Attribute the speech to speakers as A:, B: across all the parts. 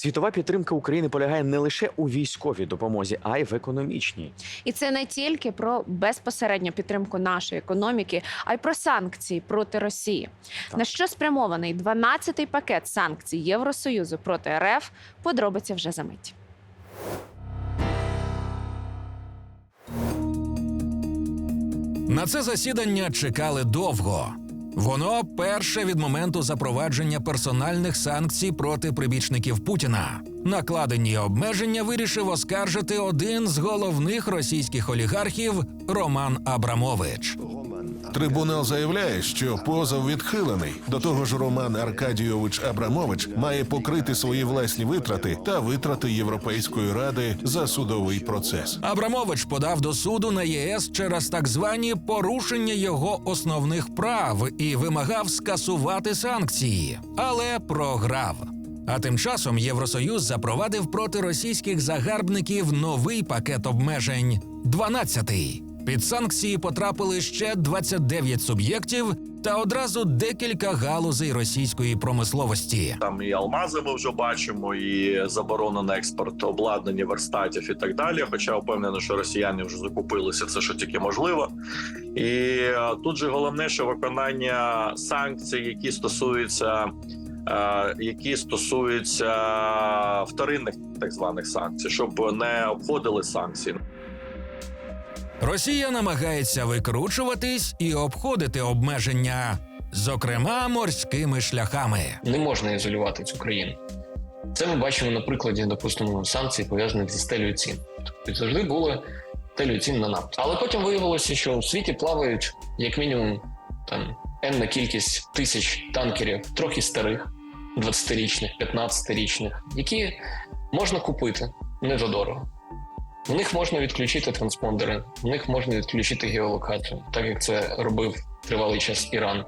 A: Світова підтримка України полягає не лише у військовій допомозі, а й в економічній.
B: І це не тільки про безпосередню підтримку нашої економіки, а й про санкції проти Росії.
A: Так.
B: На що спрямований 12-й пакет санкцій Євросоюзу проти РФ? Подробиці вже за мить.
C: На це засідання чекали довго. Воно перше від моменту запровадження персональних санкцій проти прибічників Путіна. Накладені обмеження вирішив оскаржити один з головних російських олігархів Роман Абрамович.
D: Трибунал заявляє, що позов відхилений. До того ж, Роман Аркадійович Абрамович має покрити свої власні витрати та витрати Європейської ради за судовий процес.
C: Абрамович подав до суду на ЄС через так звані порушення його основних прав і вимагав скасувати санкції, але програв. А тим часом Євросоюз запровадив проти російських загарбників новий пакет обмежень 12-й. Під санкції потрапили ще 29 суб'єктів та одразу декілька галузей російської промисловості.
E: Там і алмази ми вже бачимо, і заборона на експорт обладнання верстатів і так далі. Хоча впевнений, що росіяни вже закупилися все, що тільки можливо. І е, тут же головне, що виконання санкцій, які стосуються. е, Які стосуються вторинних так званих санкцій, щоб не обходили санкції.
C: Росія намагається викручуватись і обходити обмеження, зокрема морськими шляхами.
F: не можна ізолювати цю країну. Це ми бачимо на прикладі, допустимо, санкцій, пов'язаних зі стелею цін. Тобто завжди були стелею цін на нафту. Але потім виявилося, що у світі плавають як мінімум там енна кількість тисяч танкерів, трохи старих, 20-річних, 15-річних, які можна купити не за дорого. В них можна відключити транспондери, в них можна відключити геолокацію, так як це робив тривалий час Іран.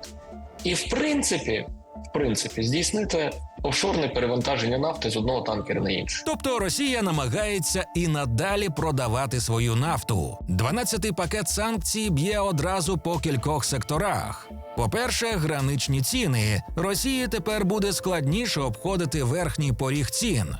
F: І в принципі, в принципі, здійснити офшорне перевантаження нафти з одного танкера на інший.
C: Тобто Росія намагається і надалі продавати свою нафту. 12-й пакет санкцій б'є одразу по кількох секторах. По-перше, граничні ціни. Росії тепер буде складніше обходити верхній поріг цін.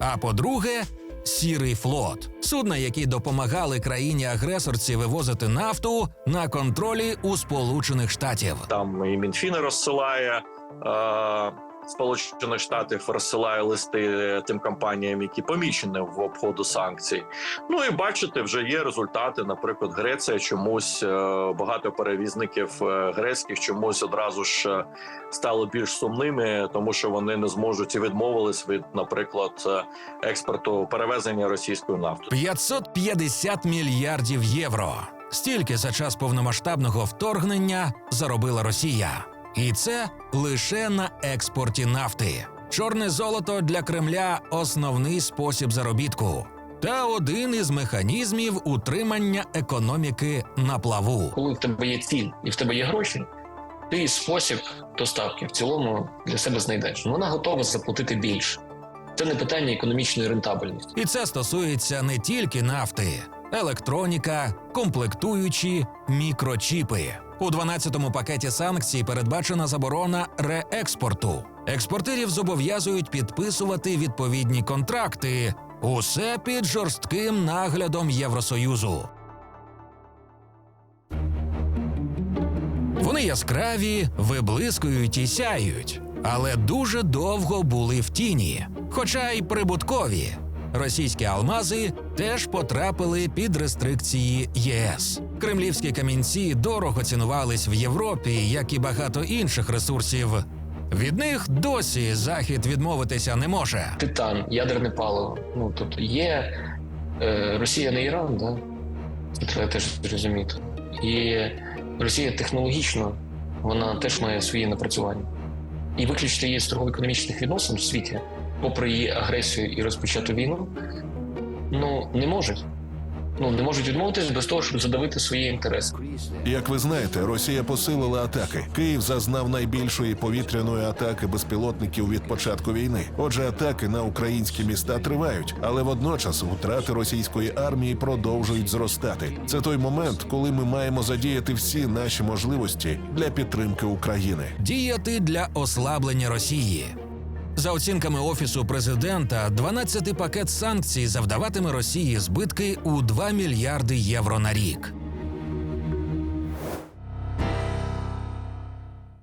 C: А по-друге, сірий флот судна, які допомагали країні-агресорці вивозити нафту на контролі у Сполучених Штатів.
E: Там і Мінфіни розсилає. Е- Сполучених Штатів розсилає листи тим компаніям, які помічені в обходу санкцій. Ну і бачите, вже є результати. Наприклад, Греція чомусь е, багато перевізників е, грецьких чомусь одразу ж е, стало більш сумними, тому що вони не зможуть і відмовились від, наприклад, е, експорту перевезення російської нафти.
C: 550 мільярдів євро. Стільки за час повномасштабного вторгнення заробила Росія. І це лише на експорті нафти. Чорне золото для Кремля основний спосіб заробітку. Та один із механізмів утримання економіки на плаву.
F: Коли в тебе є ціль і в тебе є гроші, ти спосіб доставки в цілому для себе знайдеш. Вона готова заплатити більше. Це не питання економічної рентабельності.
C: І це стосується не тільки нафти, електроніка, комплектуючі, мікрочіпи. У 12-му пакеті санкцій передбачена заборона реекспорту. Експортерів зобов'язують підписувати відповідні контракти. Усе під жорстким наглядом Євросоюзу. Вони яскраві, виблискують і сяють, але дуже довго були в тіні, хоча й прибуткові. Російські алмази теж потрапили під рестрикції ЄС. Кремлівські камінці дорого цінувались в Європі, як і багато інших ресурсів. Від них досі захід відмовитися не може.
F: Титан, ядерне паливо. Ну тобто є е, Росія не Іран, да? це треба теж зрозуміти. І Росія технологічно вона теж має свої напрацювання. І виключити її з торгово-економічних відносин в світі, попри її агресію і розпочату війну, ну не можуть. Ну не можуть відмовитись без того, щоб задавити свої інтереси.
D: Як ви знаєте, Росія посилила атаки. Київ зазнав найбільшої повітряної атаки безпілотників від початку війни. Отже, атаки на українські міста тривають, але водночас втрати російської армії продовжують зростати. Це той момент, коли ми маємо задіяти всі наші можливості для підтримки України.
C: діяти для ослаблення Росії. За оцінками офісу президента, 12-й пакет санкцій завдаватиме Росії збитки у 2 мільярди євро на рік.